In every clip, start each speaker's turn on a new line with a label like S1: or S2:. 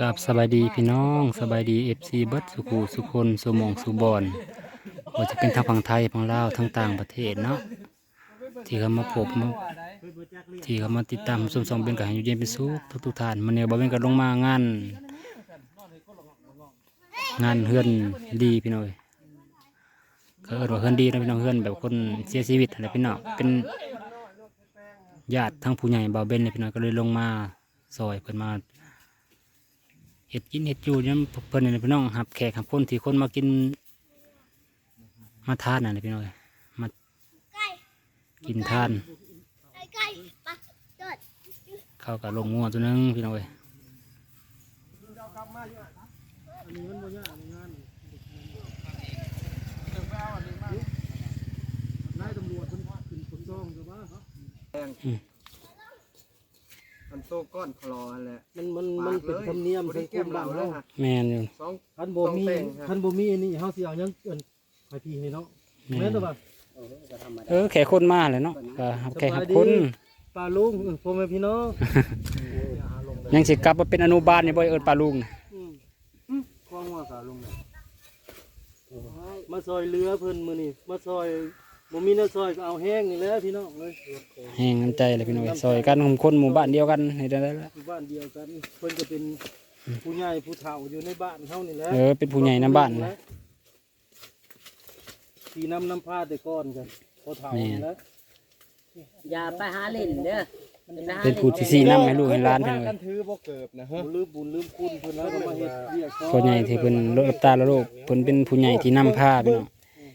S1: กับสบายดีพี่น้องสบายดีเอฟซีเบิร์ดสุขูสุคนสุมองสุบอนว่าจะเป็นทางฝั่งไทยฝั่งลาวทั้งต่างประเทศเนาะที่เขามาพบมาที่เขามาติดตามชมสองเป็นกันอยู่เย็นเป็นสุขทุกทุกท่านมันเนี่ยบ่เป็นกันลงมางานงานเฮือนดีพี่น้อยก็เออว่าเฮือนดีนะพี่น้องเฮือนแบบคนเสียชีวิตอะไรพี่น้องเป็นญาติทั้งผู้ใหญ่บ่าวเบนเลยพี่น้อยก็เลยลงมาซอยเพิ่นมา เห็ดกินเห็ดอยู่เนี่ยเพิ่นนี่พี่น้องหับแขกหับคนที่คนมากิน มาทานน่ะนี่พี่น้องมากินทาน
S2: ไก่ไก่ปะจอด
S1: เข้ากับลงงัวตัวหนึงพี่น้องเอ้ย
S3: มันโซ่ก้อนคลอแหละ
S4: มันมันมันเป็นธรรมเนียม
S3: บ
S4: สั
S3: ริ
S4: งค
S3: เก็บ
S4: ม
S3: เรา
S4: บ้าน
S3: แล้
S4: เฮาว
S3: ฮะ
S1: แม่นอยู่
S3: สอง
S4: คันบ่มี
S3: ต้องแต่งครับ
S4: คันบ่มีอันนี้เฮาสิเอาหยังเอิ้นไปพี่ให้เนาะแม่นบ่บ่
S1: เออแขกคนมาเลยเนาะก็หับแขกหับคน
S4: ป้าลุงเออพ่อแม่พี่น้อง
S1: ยังสิกลับมาเป็นอนุบาลนี่บ่เอิ้นปลาลุง
S4: อืมอืมกว้างว่าสาลุงเนี่ยมาซอยเรือเพิ่นมื้อนี้มาซอย บ่มีแน้าซอยก็เอาแห้งนี่แหละพี่น้องเลย
S1: แห่งน้ำใจเลยพี่น้องเอ้ยซอยกันของคนหมู่บ้านเดียวกันให้ได้แล้ว
S4: อยู่บ้านเดียวกันเพิ่นก็เป็นผู้ใหญ่ผู้เฒ่าอยู่ในบ้านเฮานี่แหละ
S1: เออเป็นผู้ใหญ่ในบ้านนะ
S4: สีน้ำน้ำผ้าแต่ก่อนกันพอเฒ่านี่แหละ
S5: อย่าไปหาเล่นเด้อ
S1: เป็นผู้ที่สี่นำให้ลูกให้หล้านพี่น้อง
S3: กั
S1: เอ้
S3: น
S1: ย
S3: ถือบ่เกิบนะฮะ
S4: บ่ลืมบุญลืมคุณเพิ่นแล้วก็มาเฮ็ดเวียก
S1: ผู้ใหญ่ที่เพิ่นลดน้ำตาลและโรคเพิ่นเป็นผู้ใหญ่ที่นำผ้าพี่น้อง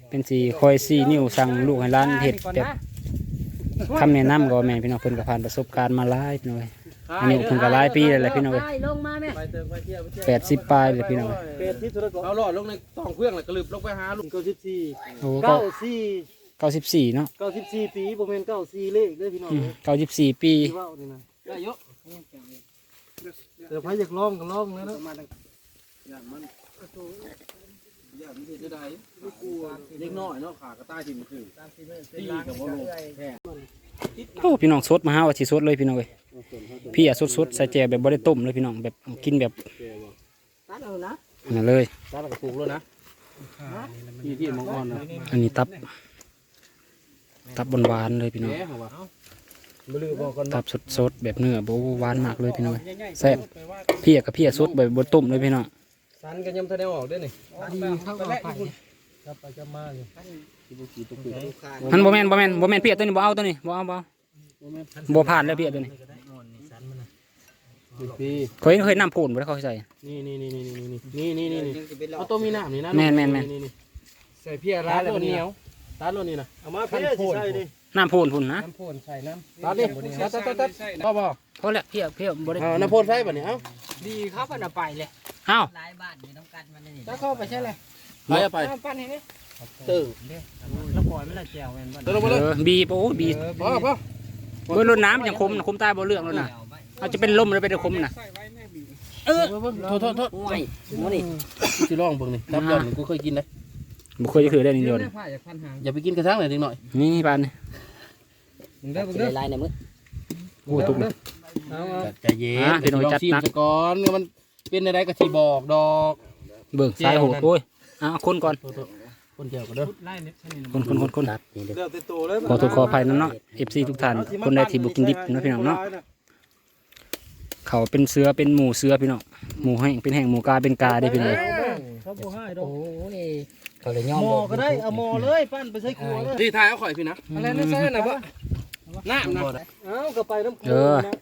S1: เป็นสีคอยซี่นิ้วสั่งลูกให้หล้านเฮ็ดแบบคำแนะนำก็แม่นพี่น้องเพิ่นก็ผ่านประสบการณ์มาหลายพี่น้องเอ้ยอันนี้เพิ่นก็หลายปีแล้วแหละพี่น้องเอ้ย
S5: ลงมาแม่
S4: ไปเติมไปเที่ยวไปเที่ยว
S1: แปดสิบปลายเลยพี่น้องเอ้ย
S4: เป็ดที่ธุรก
S3: เอาหลอดลงในตองเครื่องแล้วก็ลืบลงไปหาลูก
S4: เก้าสิบสี่
S1: โอ้ก็
S4: เก้าสี่
S1: เก้าสิบสี่เนาะ
S4: เก้าสิบสี่ปีบ่แม่นเก้าสี่เลขเด้อพี่น้อง
S1: อืม
S4: เอ้ย
S1: เก้าสิบสี่ปี
S4: ที่เว้านี่นะได้เยอะแต่ไผอยากลองก็ลองเลยเนาะ
S3: อย่างมันอย่างมันจะได้เล็กน้อยเนาะขากระต่ายที่มันคือที่กับว่าลูกแค่
S1: โอ้พี่น้องสดมาหาว่าสิสดเลยพี่น้องเอ้ยพี่อะสดสดๆใส่แจวแบบบ่ได้ต้มเลยพี่น้องแบบกินแบบ
S5: ตัดเอานะ
S1: นั่นเลย
S3: ตาเราก็ปลูกแล้วนะที่ที่มังอ่อนนะ
S1: อันนี้ตับ ตับหวานๆเลยพี่น้อง
S3: แก่เหรอวะบ่ลืมบอกก่อน
S1: ตับสดๆแบบเนื้อโบหวานมากเลยพี่น้องเอ้ยแซ่บพี่อะกับพี่อะสดแบบบ่ต้มเลยพี่น้อง
S3: สันกันยังทันได้ออกด้วยนี่
S4: ดีเข้าไปครับไปจะมาอยู่
S1: มันบ่แม่นบ่แม่นบ่แม่นพี่อะตัวนี้บ่เอาตัวนี้บ่เอาบ่เอาบ่ผ่านแล้วพี่อะตัวนี้
S3: ปี
S1: เคยเคยน้ำโพนบ่ได้เขาใส่
S3: นี่นี่นี่นี่นี่นี่นี่นี่นี่เอาตัวมีน้ำนี่นะ
S1: แม่นแม่นแม่น
S3: ใส่เพียร้านแล้วมันเหนียวร้านรถนี่นะ
S4: เอามาเพี่สิใช่ดิ
S1: น้ำโพนพุ่นนะ
S4: น้ำพ่นใส่น้ำ
S3: ร้านนี่ตัดตัดตัดตัดพ่อบอก
S1: เพราะแหละพี่อะพี่อะบ่ได้
S3: เอาน้ำพ่นใส่ป่ะเนี่ยเอ้า
S5: ดีครับมันเอาไปเลย
S1: เอ้า
S5: หลายบ้านอยู่น้ำกันมันนี่
S4: ถ้าเข้าไปใช่เลย
S3: ไปเอาไป
S4: ปั้นให้นี่
S3: ตื่น
S4: แล้วปล่อยมันละแจวแม่นบ่
S3: เดินลงมาเลย
S1: เออบีบโอ้บีบ
S3: พ่อพ่อ
S1: เบิ่งรถน้ำอย่างคมน่ะคมตายบ่เรื่องแล้วน่ะเอาจะเป็นลมหรือเป็นคมน่ะ
S3: เออโทษโทษโทษ
S5: ห่วยหมูนี่
S3: สิลองเบิ่งนี่ทับยอดนี่กูเคยกินนะ
S1: บ่เคยจะคือได้นี่โดน
S5: ผ้าจากพันหาง
S3: อย่าไปกินกระทั่งเลยนิดหน่อย
S1: นี่ปานนี่
S4: มึงเด้อมึง
S5: สิ
S4: เด้อ
S5: ได้ลายในมือ
S1: โอ้ตุกเลย
S4: เอาเอา
S3: ใจเย็น
S1: อะพี่หน่อยจัด
S3: ซีม
S1: หนัก
S3: ซะก่อนมัน เป็นอะไรก็สิบอกดอก
S1: เบิ่งสายโหดโอ้ยอะคนก่อน
S3: โทษโทษคนเดียวกันเด้อ
S4: ไล่เนี่ยใช่นี่
S1: คนคนคนคน
S5: ครับนี่เด้อ
S4: เดี๋ยวติดตัวเลย
S1: ขอโทษขออภัยนะเนาะ FC ทุกท่านคนใดที่บ่กินดิบเนาะพี่น้องเนาะเขาเป็นเสือเป็นหมูเสือพี่น้องหมูแห้งเป็นแห้งหมูกาเป็นกาได้พี่น้อง
S4: เขาบ่ให้ดอ
S5: โอ้
S4: ก
S5: ยเขาเลยย่อม
S4: หมอก็ได้เอาหมอเลยปั้นไปใส่ครัวเลย
S3: ที่ทายเอาข่อยพี่นะอะไรนั่นใส่น่ะบ่น้ำนะ
S4: เอาก็ไปน้ำครั
S1: เอ
S4: ว
S1: อ
S4: นะ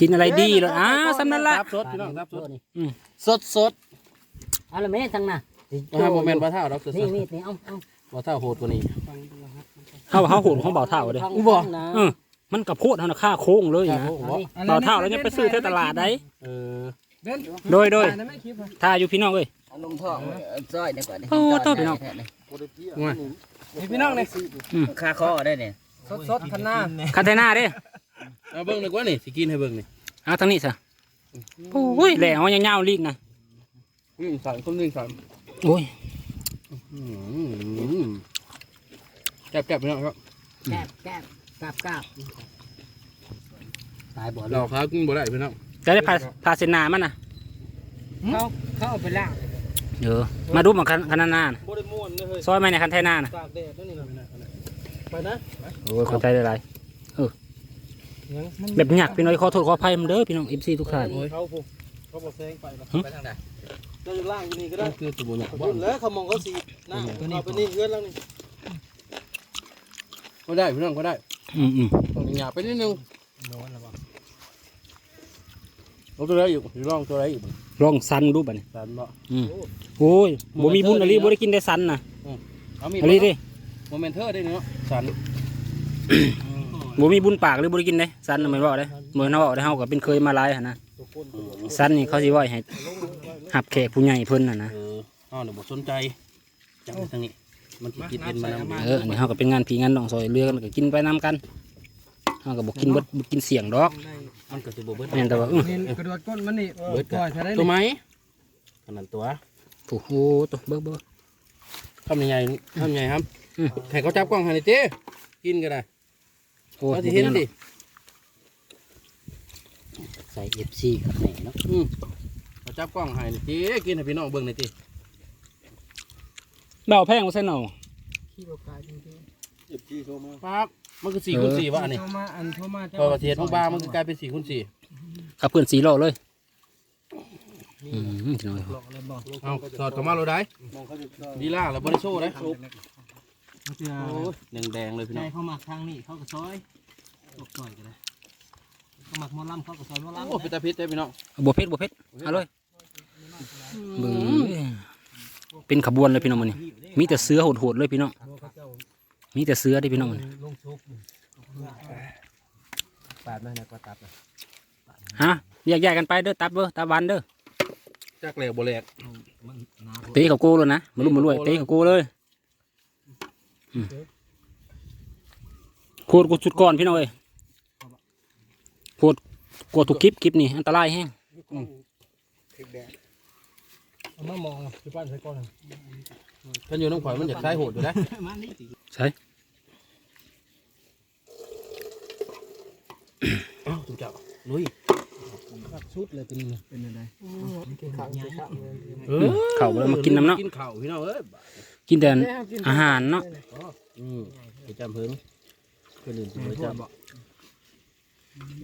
S1: กินอะไรดีเลยอ้าวสำนั้นละ
S3: ทับสดพี่น้องทับสด
S1: อืม
S3: สดสด
S5: เอาละแม่ทั้งน่ะ
S3: อ่าโมเมนต์ปลาเท่าดอกสด
S5: นี่มีดนี่เอาเอา
S3: ปลาเท่าโหดกว่านี้
S1: เฮาเฮาโหดของเบาเท่าเด้
S5: อุบลนะ
S1: เออมันกระโพดเฮาน่ะค่าโค้งเลยนะเบาเท่าแล้วยังไปซื้อที่ตลาดได้
S3: เออ
S1: โดยโดยถ้าอยู่พี่น้องเอ้ย
S5: เอาลงท้องซอยได้ก่อน
S1: โอ้โทษพี่น้อง
S3: ง่าย
S4: นี่พี่น้องนี่
S5: คาคอได้เนี่ย
S4: สดๆคันหน้า
S1: คาเทน่าเด้
S3: เอาเบิ่งดีกว่านี่สิกินให้เบิ่งนี่
S1: เอาทางนี้ซะโอ้ยแหล่เอายาวๆลีกนะ
S3: อืมสามคนหนึ่งสาม
S1: โอ้ย
S3: อืมแกบแกบพี่น้องครับ
S5: แก้บแก้บกราบกราบตายบ่
S3: เราครับกินบ่ได้พี่น้อง
S1: จะได้พาพาเสนามันน่ะ
S5: เขาเขาเอาไปล่าง
S1: เออมาดูมาคันคันหน้าน่ะ
S4: บ่ได้ม่วนนะเฮ้ย
S1: ซอยไหมในคันไทยหน้าน่ะ
S4: ตากแดดนั่นนี่นะไปนะ
S1: โอ้ยคนไทยได้หลาย
S4: ยัง
S1: แบบหยักพี่น้อยขอโทษขออภัยมันเด้อพี่น้อง FC ทุกท่าน
S4: เขาผู้เขาบ่แซงไปแล้ว
S5: ไปทางไหน
S4: เจ้าอยู่ล่างอยู่นี่ก็ได้
S3: คือตัวบุญ
S4: บุญแล้วเขามองเขาสีหน้าเอาไปนี่เพื่อนแล้วนี่
S3: ก็ได้พี่น้องก็ได้
S1: อืมอืม
S3: ต้องหยาบไปนิดนึง
S4: นอนแล้วบ่
S3: เอาตัวไหนอยู่ลองตัวไหนอยู่
S1: ลองซันดูบัดนี้
S3: สันบ่
S1: อืมโอ้ยบ่มีบุญอะไรบ่ได้กินได้ซันน่ะ
S3: เอามี
S1: อะไรดิ
S3: โมเมนเทอร์ได้เนาะสัน
S1: บ่มีบุญปากหรือบ่ได้กินได้ซันน่ะแม่นบ่ได้เหมือนเฮาเว้าได้เฮาก็เป็นเคยมาหลายหั่นนะ
S4: ตัวคนตัว
S1: ซันนี่เขาสิไว้ให้หับแขกผู้ใหญ่เพิ่นน่ะนะ
S3: เออเอาเดี๋ยวบ่สนใจจับไปทางนี้ มันสิกินเอ็นมานำ
S1: เอออันนี้เฮาก็เป็นงานพี่งานน้องซอยเรือกันก็กินไปนํกันเฮาก็บ่กินเบิดบ่กินเสียงดอก
S3: มันก็สิบ่เบิด
S1: แม่นแต่ว่าอื้อ
S4: นี่กระโดดก้นมันนี่
S3: เบิด
S4: ปล่อยเท่าไร
S3: ตัวไหมขนาดตัว
S1: โอ้โหตัวเบิ่งเบิ่ง
S3: ทำยังไงทำยังไงครับ
S1: อืม
S3: ให้เขาจับกล้องให้หน่อยเจ้กินก็ได้
S1: โอ้
S3: เขา
S1: ย
S3: สิเห็นดิ
S5: ใส่ FC ครับนี่เนาะ
S3: อืมเขาจับกล้องให้หน่อยเจ้กินให้พี่น้องเบิ่งหน่อยเจ้
S1: ดาวแพงบ่ใช่เนาะ
S4: ขี้โลกายจริง
S3: เจ็บจี้โทรมาครับมันคือสี่คูณสี่วะอันนี้
S4: โทรมาอันโทรมา
S3: พอเทียนของบามันคือกลายเป็นสี่คูณสี่
S1: กับเพื่อนสีโลเลยอืมพี่น้อย
S4: หลอกเลยบอก
S3: เอาสอดเข้ามาเราได้ดีล่าแล้วบริโซ่ได้ โอ้ยแดงๆเลยพี่
S4: ใจ
S3: น้อง
S4: เขาหมักทางนี่เขาก็ซอยตกซอยกันเลยเขาหมักหมอลำเขาก็ซอยหมอลำ
S3: โอ้เป็นตาพิษได้พี่น้อง
S1: บัวเพชรบัวเพชรเอาเลยเบิ่งเป็นขบวนเลยพี่น้องมันนี่มีแต่เสือโหดๆเลยพี่น้อง
S4: เขาเจ้า
S1: มีแต่เสือที่พี่น้องมัน
S4: ลงชุกปาดมาเนี่ยก็ตัดนะ
S1: ฮะแยกๆกันไปเด้อตับเด้อตาวันเด้อ
S3: จักแหลกบ่แหลก
S4: มันหนา
S1: เตะเขาโก้เลยนะมาลุ่มมารวยเตะเขาโก้เลยอืม โคตรกูสุดก่อนพี่น้องเอ้ยโคตรกลัวถูกคลิปคลิปนี่อันตรายแฮง
S4: เอามามองที่บ้านใส่ก้อน
S3: กันอยู่น้องข่อยมันอยากใช้โหดอยู่นะ
S4: มานี่สิ
S1: ใช่
S3: เอ้าจุ๊บเจ้าลุย
S4: ตัดชุดเลยเป็นเป็นอะไรขาดยา
S3: เออ
S1: เข่าแล้วมากินน้ำเนาะ
S3: กินข้าวพี่น้องเอ้ย
S1: กินแต่อาหารเนาะ
S3: อืมไปจำเพิ่งเพื่อนอื่นสิไปจำ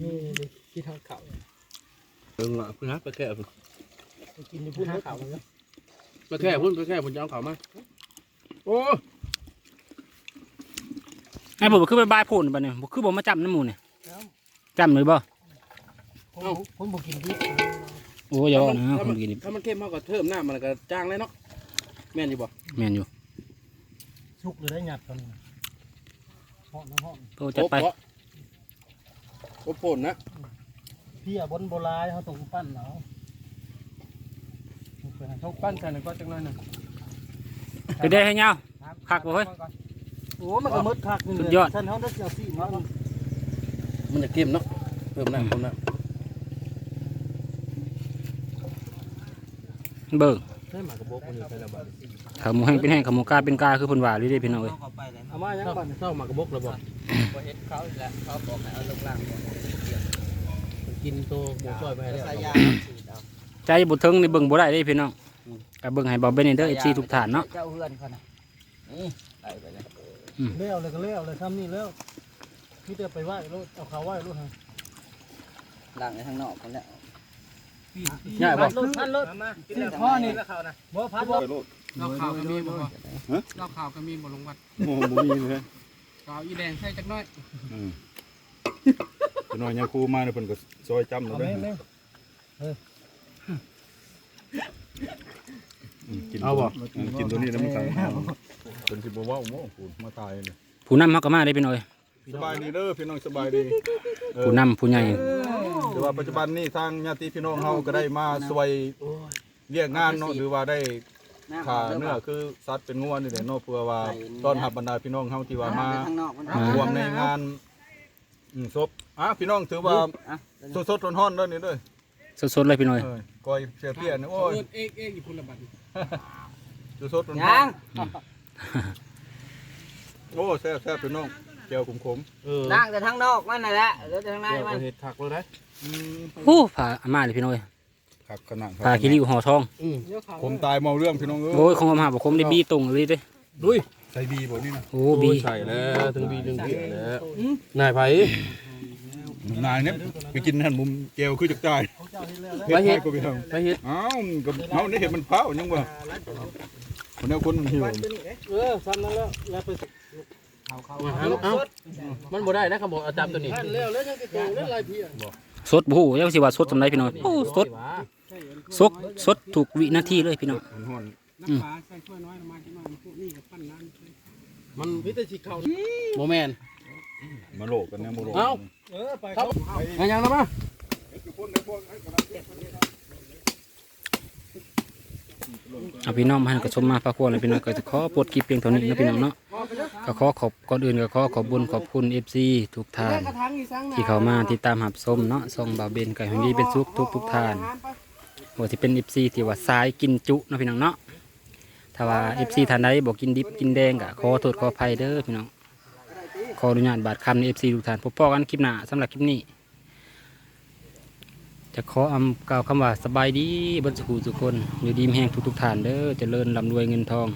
S4: นี่ที่ทางเขา
S3: เพิ่งละเพิ่งนะไปแค่พุ่น
S4: กินที่พูดทางเขาเลย
S3: ไปแค่พุ่นไปแค่พุ่นจะเอาข้าวมาโอ้
S1: ไอ้ผมคือไปบายโผล่บัดเนี่ยบ่คือบ่มาจับน้ำหมูเนี่ยจับเลยบ่
S4: ผมผมบอกกินที่
S1: โอ้ยอย่าว่านะ
S3: ถ้า
S1: ผ
S3: มั
S1: ม
S3: น
S1: กินดิ
S3: ถ้ามันเข้มมากกว่าเทิมหน้ามันก็จางเลยเนาะ แม่นอยู่บ่
S1: แม่นอยู่
S4: ชุกเลยได้หยัดกันห้องน้ำห้อง
S1: โตจัดไป
S3: โอ้โอ้ผลนะ
S4: พี่อะบนโบราณเขาตรงปั้นเนาะเขาปั้นใส่หนึ่งก็จังเลยหนึ่ง
S1: ไปได้ให้ยาวคักบ่เฮ้ย
S4: โอ้มันก็มดคักนี่
S1: สุดยอด
S4: ฉันเขาได้เสียวสีมัน
S3: มันจะเข้มเนาะเพิ่มหน้าเพิ่มหน้า
S1: เบิ่ง
S3: ใช่หมากระบอกมันอยู่ใช่ละบาท
S1: ขาหมูแห้งเป็นแห้งขาหมูกาเป็นกาคือเพิ่นว่าเลยเด้พี่น้องเอ้ย
S4: เอามายังปั้น
S3: เศร้าหมากระบอกแล้วบ่
S5: บ่เห็นเขาอีกแล้วเขาบอกให้เอาลงล่างก่อน
S3: กินตัวหมูซอยไปแล้ว
S5: ใส่ยาฉีดเอา
S1: ใจบ่ถึงนี่เบิ่งบ่ได้เด้พี่น้องก็เบิ่งให้เบาเบนเด้อ FC ทุกท่านเนาะ
S5: เจ้าเฮือนเขาน่ะนี่ใส่ไป
S4: เลี้ยวเลยก็เลี้ยวเลยทำนี่แล้วพี่จะไปไหว้รถเอาเขาไหว้รถฮะ
S5: ล่างในข้างนอกคนแล้ว
S3: ง่ายบ่
S4: รถพันรถสี่ข้อนี่บ่พันรถ
S6: เราข่าวก็มีบ่เราข่าวก็มีบ่ลงวัด
S7: โอ้บ่มีเลย
S6: ข่าวอีแดงใส่จักหน้อย
S7: อืมตัวน้อยยังครูมาเนี่ยเพิ่นก็ซอยจำเรา
S4: เอา
S7: ได้
S4: แม่แม่
S7: อืมกินตัวอืมกินตัวนี้แล้วมันสั่งเอาเพิ่นสิบ่เว้าโม้พูดมาตายนี่
S1: ผู้นำเฮาก็มาได้พี่น้องเอ้ย
S7: สบายดีเด้อพี่น้องสบายดีเออ
S1: ผู้นำผู้ใหญ่
S7: แต่ว่าปัจจุบันนี้ทางญาติพี่น้องเฮาก็ได้มาช่วยเรียกงานเนาะหรือว่าได้ขาเนื้อคือสัตว์เป็นงัวนี่แหละเนาะเพื่อว่าต้อนรับบรรดาพี่น้องเฮาที่ว่ามา
S5: ข้างนอกมัน
S7: รวมในงานอืมศพอะพี่น้องถือว่า
S5: อะ
S7: สดๆร้อนๆเด้อนี่เด้อ
S1: สดๆเลยพี่น้องเอ้ย
S7: เออก้อยเสียเพี้ยนโอ้ย
S6: เอิ้นเอกเอกอยู่พุ่นละบัด
S7: สดๆร้อนๆ
S5: ยัง
S7: โอ้แซ่บแซ่บพี่น้อง แก้วขม
S4: เออ
S5: ล้างแต่ทั้งนอกมันนั่นแหละแล้วแต่ทั้งใน
S4: แก้ว
S5: มัน
S4: ก็เฮ็ดคักเลยนะ
S7: ๆอืม
S1: โอ้ผ่าอาม่าเลยพี่น้อย
S7: ครับขนาด
S1: ผ่าคิริวห่อทอง
S4: อืม
S7: ผมตายเมาเรื่องพี่น้องเอ้ย
S1: โอ้ยของอาม่าบอกคมได้บีตรงเลยเด้
S4: ดุย
S7: ใส่บีบ่นี่นะ
S1: โอ้
S4: โอ้
S1: บี
S4: ใช่แล้วถึงบีถึงบีแล้วนายไผ
S7: นายเนี่ยไปกินหั่นมุมแก้วคือจักจ่าย
S4: ไปเฮ็ด
S7: ก็พี่น้อง
S4: ไปเฮ็ด
S7: อ้าวกับเฮาได้เห็นมันเผายังว่าคนแนวคนหิว
S4: เออซ้ำนั่นแล้วแล้วไป เอาเอามันบ่ได้นะคำบอกอาจารย์ตัวนี้แล้วแล้วยังจะโตแล้วลายเพีย
S1: สดบ่ฮู้ยังสิว่าสดสำไรพี่น้อยโอ้สดสดสดถูกวินาทีเลยพี่น้อง
S7: มันฮ้อน
S6: น้ำปลาใส่ถ้วยน้อยมาจังหน่อยพวกนี้กับปั้นน้ำ
S4: มันพิจารณาเข้าโมแมน
S7: มาโลกกันเนี่ยมาโลก
S4: เอ้าครับมายังนะมา
S1: เอาพี่น้องมาให้กระชมมาพระควรเลยพี่น้องก็จะขอปลดคลิปเพียงเท่านี้นะพี่น้องเนาะ ก็ขอขอบก่อนอื่นก็ขอขอบบุญขอบคุณ FC ทุกท่านที่เขามาติดตามหับส้มเนาะส่งบาวเบนไก่หงดีเป็นสุขทุกทุกๆท่านว่าที่เป็น FC ที่ว่าสายกินจุเนาะพี่น้องเนาะถ้าว่า FC ท่านใดบอกกินดิบกินแดงก็ขอโทษขออภัยเด้อพี่น้องขออนุญาตบาดคำใน FC ทุกท่านพบปอกันคลิปหน้าสำหรับคลิปนี้ จะขออำกล่าวคำว่าสบายดีบนสุขสุขคนอยู่ดีมีแห่งทุกๆท่านเด้อเจริญร่ำรวยเงินทอง